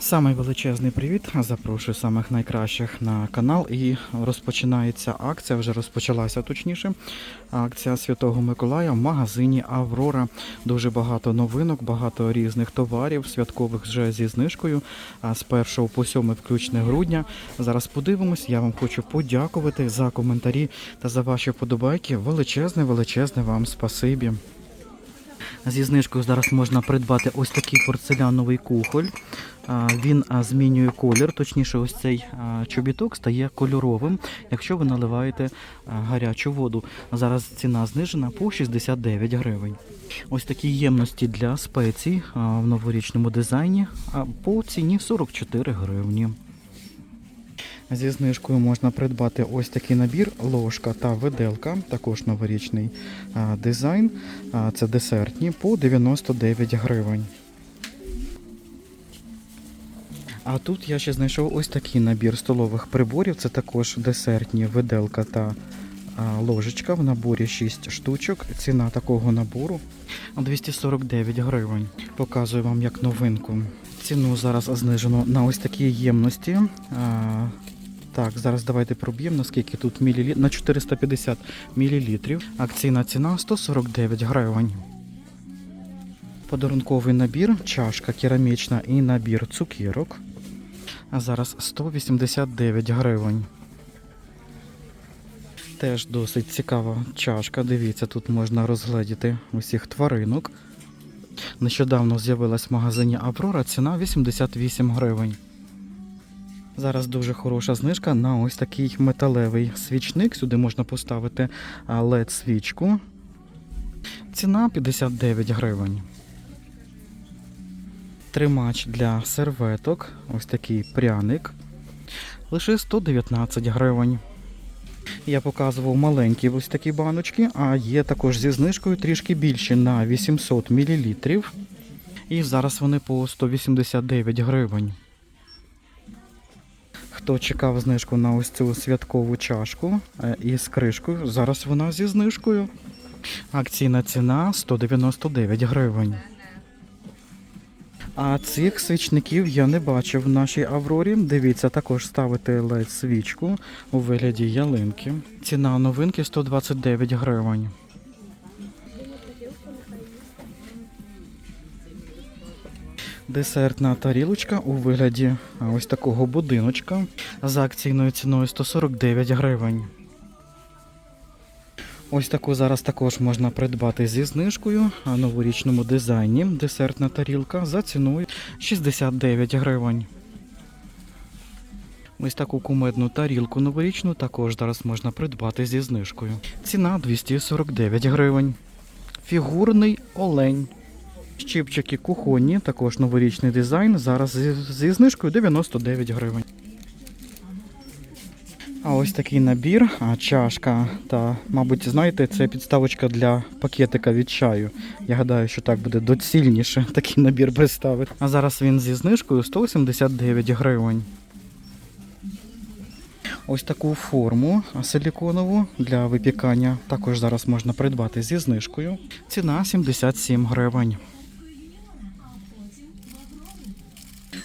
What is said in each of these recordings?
Самий величезний привіт. Запрошую самих найкращих на канал. І розпочинається акція, вже розпочалася точніше. Акція Святого Миколая в магазині Аврора. Дуже багато новинок, багато різних товарів, святкових вже зі знижкою. З 1 по 7 включне грудня. Зараз подивимось. Я вам хочу подякувати за коментарі та за ваші вподобайки. Величезне, величезне вам спасибі. Зі знижкою зараз можна придбати ось такий порцеляновий кухоль. Він змінює колір, точніше, ось цей чобіток стає кольоровим, якщо ви наливаєте гарячу воду. Зараз ціна знижена по 69 гривень. Ось такі ємності для спецій в новорічному дизайні по ціні 44 гривні. Зі знижкою можна придбати ось такий набір, ложка та виделка, також новорічний дизайн. Це десертні по 99 гривень. А тут я ще знайшов ось такий набір столових приборів. Це також десертні виделка та ложечка. В наборі 6 штучок. Ціна такого набору 249 гривень. Показую вам як новинку. Ціну зараз знижено на ось такі ємності. Так, зараз давайте проб'ємо, наскільки тут мілілітрів. На 450 мілілітрів. Акційна ціна 149 гривень. Подарунковий набір, чашка керамічна і набір цукірок. А зараз 189 гривень. Теж досить цікава чашка. Дивіться, тут можна розгледіти усіх тваринок. Нещодавно з'явилась в магазині Аврора, ціна 88 гривень. Зараз дуже хороша знижка на ось такий металевий свічник. Сюди можна поставити led свічку. Ціна 59 гривень. Тримач для серветок. Ось такий пряник. Лише 119 гривень. Я показував маленькі ось такі баночки, а є також зі знижкою трішки більші на 800 мл. І зараз вони по 189 гривень. Хто чекав знижку на ось цю святкову чашку е, із кришкою, зараз вона зі знижкою. Акційна ціна 199 гривень. А цих свічників я не бачив в нашій Аврорі. Дивіться, також ставити led свічку у вигляді ялинки. Ціна новинки 129 гривень. Десертна тарілочка у вигляді ось такого будиночка за акційною ціною 149 гривень. Ось таку зараз також можна придбати зі знижкою а, новорічному дизайні. Десертна тарілка за ціною 69 гривень. Ось таку кумедну тарілку новорічну також зараз можна придбати зі знижкою. Ціна 249 гривень. Фігурний олень. Щипчики кухонні, також новорічний дизайн. Зараз зі, знижкою 99 гривень. А ось такий набір, а, чашка та, мабуть, знаєте, це підставочка для пакетика від чаю. Я гадаю, що так буде доцільніше такий набір представити. А зараз він зі знижкою 179 гривень. Ось таку форму силіконову для випікання також зараз можна придбати зі знижкою. Ціна 77 гривень.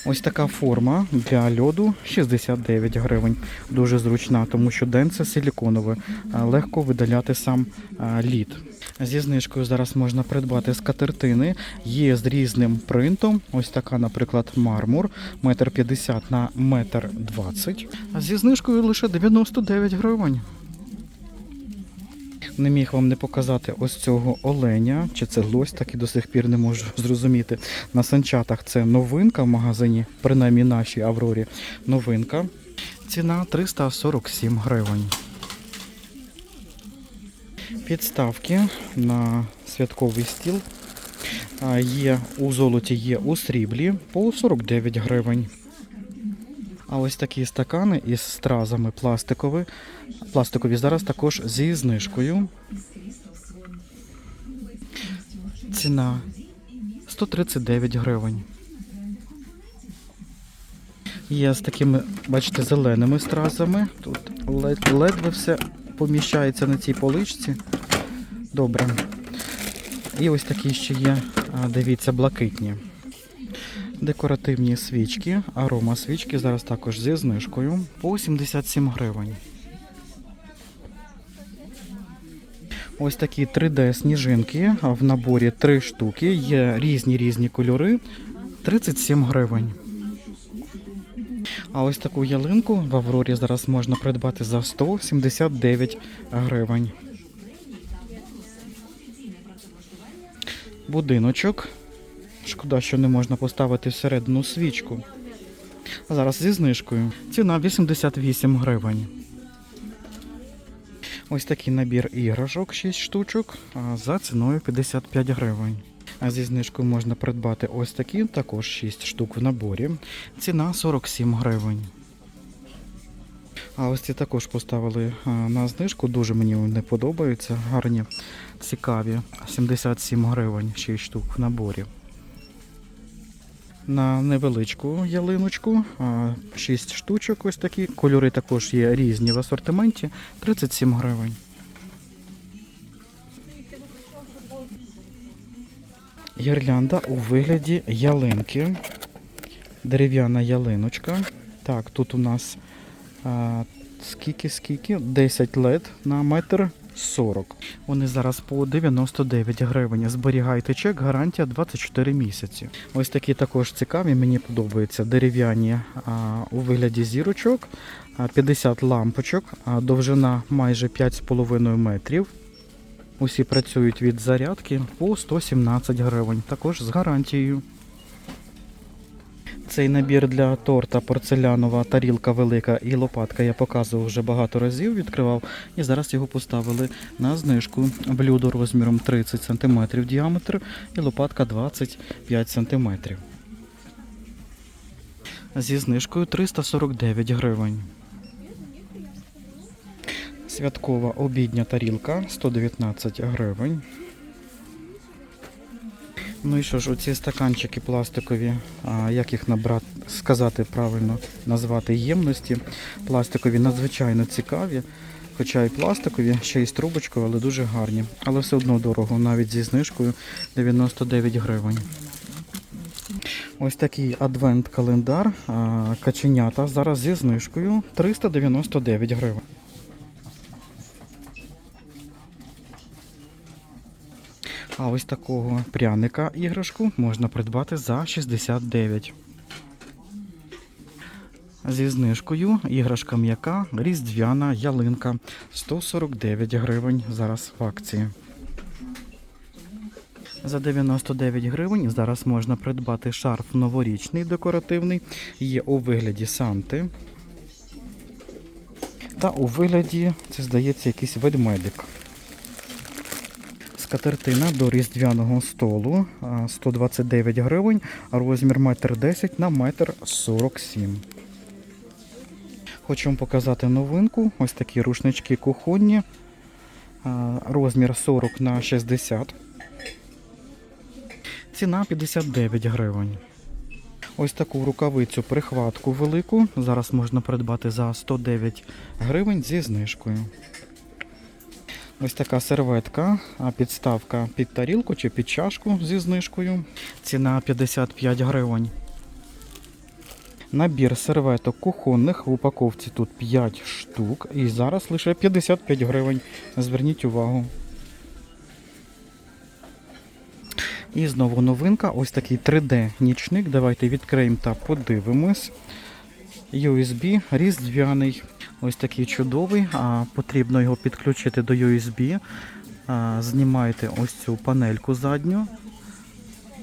Ось така форма для льоду 69 гривень. Дуже зручна, тому що денце силіконове, легко видаляти сам лід. Зі знижкою зараз можна придбати скатертини. Є з різним принтом. Ось така, наприклад, мармур, метр 50 на метр 20. Зі знижкою лише 99 гривень. Не міг вам не показати ось цього оленя, чи це лось, так і до сих пір не можу зрозуміти. На санчатах це новинка в магазині, принаймні нашій Аврорі. Новинка. Ціна 347 гривень. Підставки на святковий стіл. Є у золоті, є у сріблі по 49 гривень. А ось такі стакани із стразами пластикові. Пластикові зараз також зі знижкою. Ціна 139 гривень. Є з такими, бачите, зеленими стразами. Тут лед- ледве все поміщається на цій поличці. Добре. І ось такі ще є, дивіться, блакитні. Декоративні свічки, арома свічки зараз також зі знижкою по 77 гривень. Ось такі 3D сніжинки в наборі 3 штуки. Є різні різні кольори. 37 гривень. А ось таку ялинку в Аврорі зараз можна придбати за 179 гривень. Будиночок. Шкода, що не можна поставити всередину свічку. А зараз зі знижкою. Ціна 88 гривень. Ось такий набір іграшок 6 штучок за ціною 55 гривень. А зі знижкою можна придбати ось такі, також 6 штук в наборі. Ціна 47 гривень. А ось ці також поставили на знижку. Дуже мені вони подобаються. Гарні, цікаві. 77 гривень 6 штук в наборі. На невеличку ялиночку, 6 штучок ось такі. Кольори також є різні в асортименті. 37 гривень. Гірлянда у вигляді ялинки. Дерев'яна ялиночка. Так, тут у нас а, скільки, скільки? 10 лед на метр 40. Вони зараз по 99 гривень. Зберігайте чек, гарантія 24 місяці. Ось такі також цікаві, мені подобаються дерев'яні у вигляді зірочок, а, 50 лампочок, а, довжина майже 5,5 метрів. Усі працюють від зарядки по 117 гривень, також з гарантією. Цей набір для торта порцелянова тарілка велика і лопатка я показував вже багато разів, відкривав і зараз його поставили на знижку. Блюдо розміром 30 см діаметр і лопатка 25 см. Зі знижкою 349 гривень. Святкова обідня тарілка 119 гривень. Ну і що ж, оці стаканчики пластикові, а, як їх набрати, сказати правильно, назвати ємності. Пластикові надзвичайно цікаві. Хоча і пластикові, ще й з трубочкою, але дуже гарні. Але все одно дорого, навіть зі знижкою 99 гривень. Ось такий адвент-календар, каченята зараз зі знижкою 399 гривень. А ось такого пряника іграшку можна придбати за 69. Зі знижкою іграшка м'яка, різдвяна ялинка 149 гривень зараз в акції. За 99 гривень зараз можна придбати шарф новорічний декоративний. Є у вигляді Санти. Та у вигляді, це здається, якийсь ведмедик. Скатертина до різдвяного столу 129 гривень, розмір 1,10 м на 1,47 м. Хочу вам показати новинку. Ось такі рушнички кухонні. Розмір 40 на 60. Ціна 59 гривень. Ось таку рукавицю прихватку велику. Зараз можна придбати за 109 гривень зі знижкою. Ось така серветка, а підставка під тарілку чи під чашку зі знижкою. Ціна 55 гривень. Набір серветок кухонних в упаковці тут 5 штук. І зараз лише 55 гривень. Зверніть увагу. І знову новинка. Ось такий 3D-нічник. Давайте відкриємо та подивимось. USB різдвяний. Ось такий чудовий. А, потрібно його підключити до USB. Знімаєте ось цю панельку задню.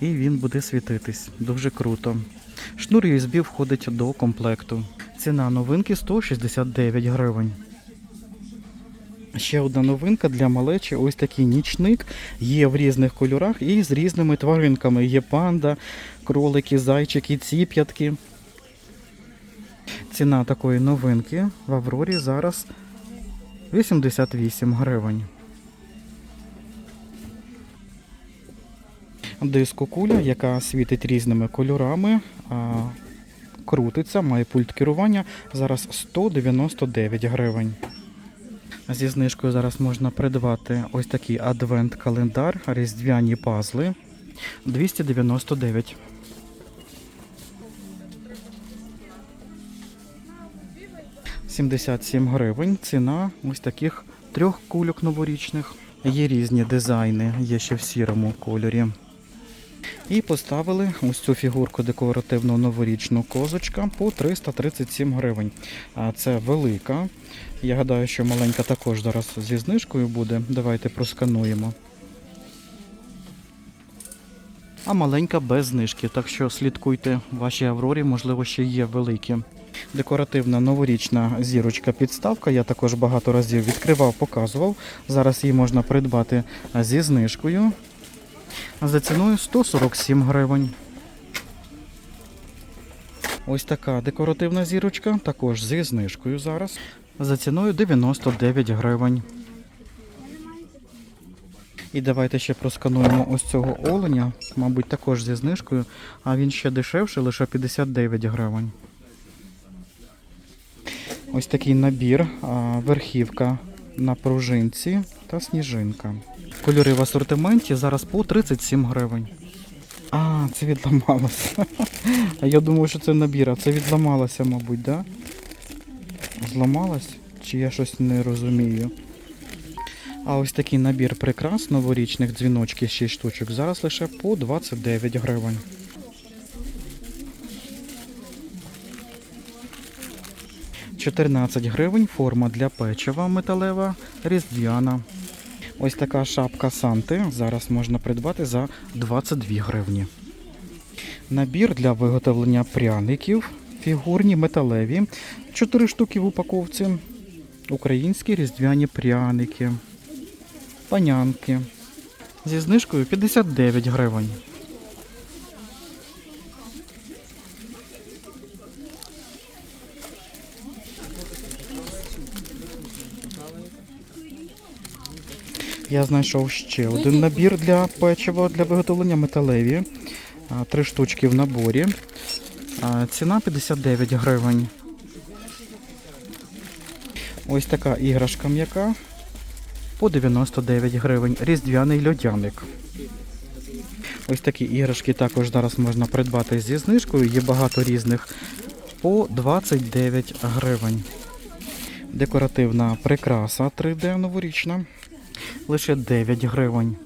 І він буде світитись. Дуже круто. Шнур USB входить до комплекту. Ціна новинки 169 гривень. Ще одна новинка для малечі. Ось такий нічник. Є в різних кольорах і з різними тваринками. Є панда, кролики, зайчики, ціп'ятки. Ціна такої новинки в Аврорі зараз 88 гривень. Диско куля, яка світить різними кольорами, крутиться, має пульт керування. Зараз 199 гривень. Зі знижкою зараз можна придбати ось такий адвент-календар, різдвяні пазли 299. 77 гривень. Ціна ось таких трьох кульок новорічних. Є різні дизайни, є ще в сірому кольорі. І поставили ось цю фігурку декоративну новорічну козочка по 337 гривень. Це велика. Я гадаю, що маленька також зараз зі знижкою буде. Давайте проскануємо. А маленька без знижки, так що слідкуйте вашій аврорі, можливо, ще є великі. Декоративна новорічна зірочка підставка. Я також багато разів відкривав, показував. Зараз її можна придбати зі знижкою. За ціною 147 гривень. Ось така декоративна зірочка, також зі знижкою зараз. За ціною 99 гривень. І давайте ще проскануємо ось цього оленя, мабуть, також зі знижкою, а він ще дешевший, лише 59 гривень. Ось такий набір, верхівка на пружинці та сніжинка. Кольори в асортименті зараз по 37 гривень. А, це відламалося. Я думаю, що це набір, а це відламалося, мабуть, да? Зламалось? Чи я щось не розумію? А ось такий набір прикрас новорічних дзвіночків 6 штучок зараз лише по 29 гривень. «14 гривень форма для печива металева різдвяна. Ось така шапка Санти зараз можна придбати за 22 гривні. Набір для виготовлення пряників фігурні металеві. 4 штуки в упаковці. Українські різдвяні пряники. Панянки. Зі знижкою 59 гривень. Я знайшов ще один набір для печива для виготовлення металеві. Три штучки в наборі. Ціна 59 гривень. Ось така іграшка м'яка по 99 гривень. Різдвяний льодяник. Ось такі іграшки також зараз можна придбати зі знижкою. Є багато різних по 29 гривень. Декоративна прикраса 3D новорічна. Лише 9 гривень.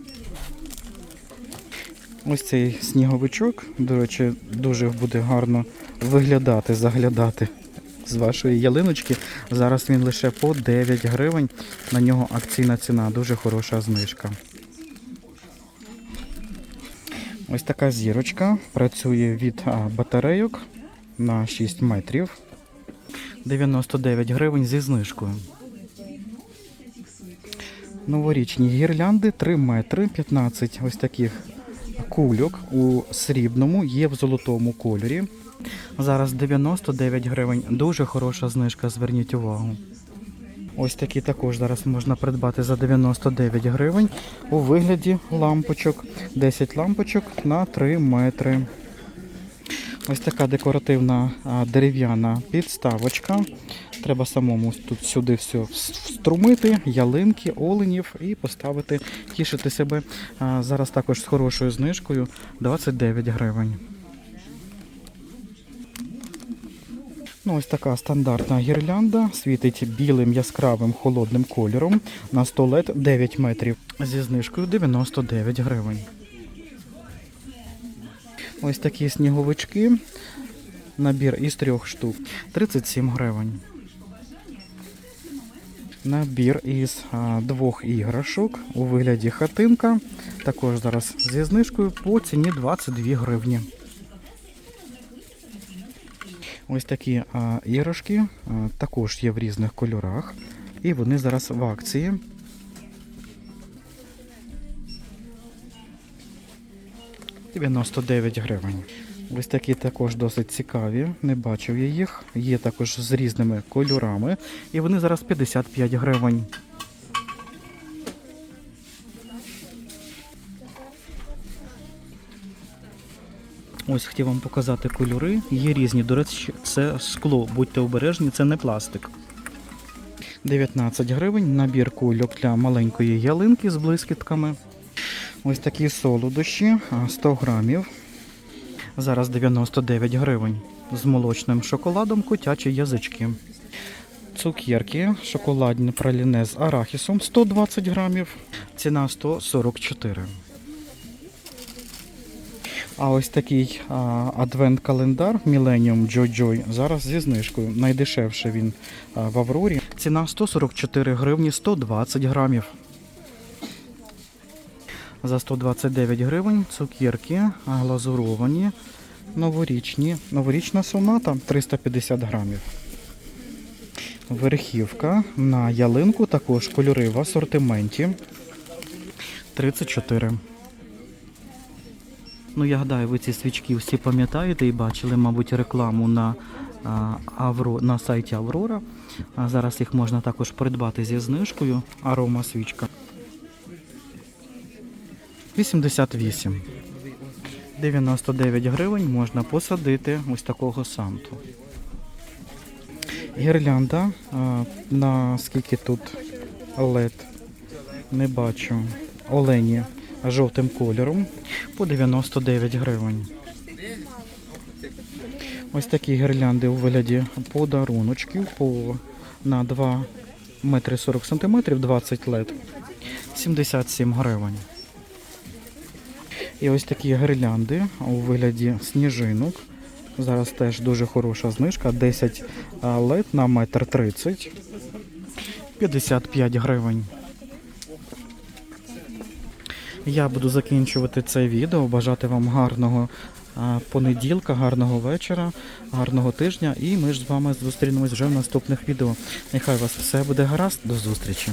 Ось цей сніговичок, до речі, дуже буде гарно виглядати, заглядати з вашої ялиночки. Зараз він лише по 9 гривень. На нього акційна ціна, дуже хороша знижка. Ось така зірочка працює від батарейок на 6 метрів. 99 гривень зі знижкою. Новорічні гірлянди 3 метри 15 ось таких кульок у срібному, є в золотому кольорі. Зараз 99 гривень. Дуже хороша знижка, зверніть увагу. Ось такі також зараз можна придбати за 99 гривень у вигляді лампочок. 10 лампочок на 3 метри. Ось така декоративна дерев'яна підставочка. Треба самому тут сюди все вструмити, ялинки, оленів і поставити, тішити себе. А, зараз також з хорошою знижкою 29 гривень. Ну, ось така стандартна гірлянда. Світить білим яскравим холодним кольором на 100 лет 9 метрів зі знижкою 99 гривень. Ось такі сніговички. Набір із трьох штук 37 гривень. Набір із а, двох іграшок у вигляді хатинка. Також зараз зі знижкою по ціні 22 гривні. Ось такі а, іграшки а, також є в різних кольорах. І вони зараз в акції. «99 гривень. Ось такі також досить цікаві. Не бачив я їх. Є також з різними кольорами. І вони зараз 55 гривень. Ось хотів вам показати кольори. Є різні. До речі, це скло. Будьте обережні, це не пластик. 19 гривень. Набір кульок для маленької ялинки з блискітками. Ось такі солодощі, 100 грамів. Зараз 99 гривень. З молочним шоколадом котячі язички. Цукерки, шоколадні праліне з арахісом 120 грамів. Ціна 144. А ось такий адвент-календар Millennium Joy-Joy зараз зі знижкою. Найдешевший він в Аврорі. Ціна 144 гривні 120 грамів. За 129 гривень цукерки глазуровані, новорічні. Новорічна соната 350 грамів. Верхівка на ялинку також кольори в асортименті 34. Ну, я гадаю, ви ці свічки всі пам'ятаєте і бачили, мабуть, рекламу на, Авро, на сайті Аврора. А зараз їх можна також придбати зі знижкою. Арома свічка. 88. 99 гривень можна посадити ось такого санту. Гірлянда. А, на скільки тут LED? Не бачу. Олені жовтим кольором по 99 гривень. Ось такі гірлянди у вигляді подаруночків по на 2 метри 40 сантиметрів 20 лет 77 гривень. І ось такі гірлянди у вигляді сніжинок. Зараз теж дуже хороша знижка. 10 лет на метр 30 55 гривень. Я буду закінчувати це відео. Бажати вам гарного понеділка, гарного вечора, гарного тижня. І ми ж з вами зустрінемось вже в наступних відео. Нехай у вас все буде гаразд. До зустрічі.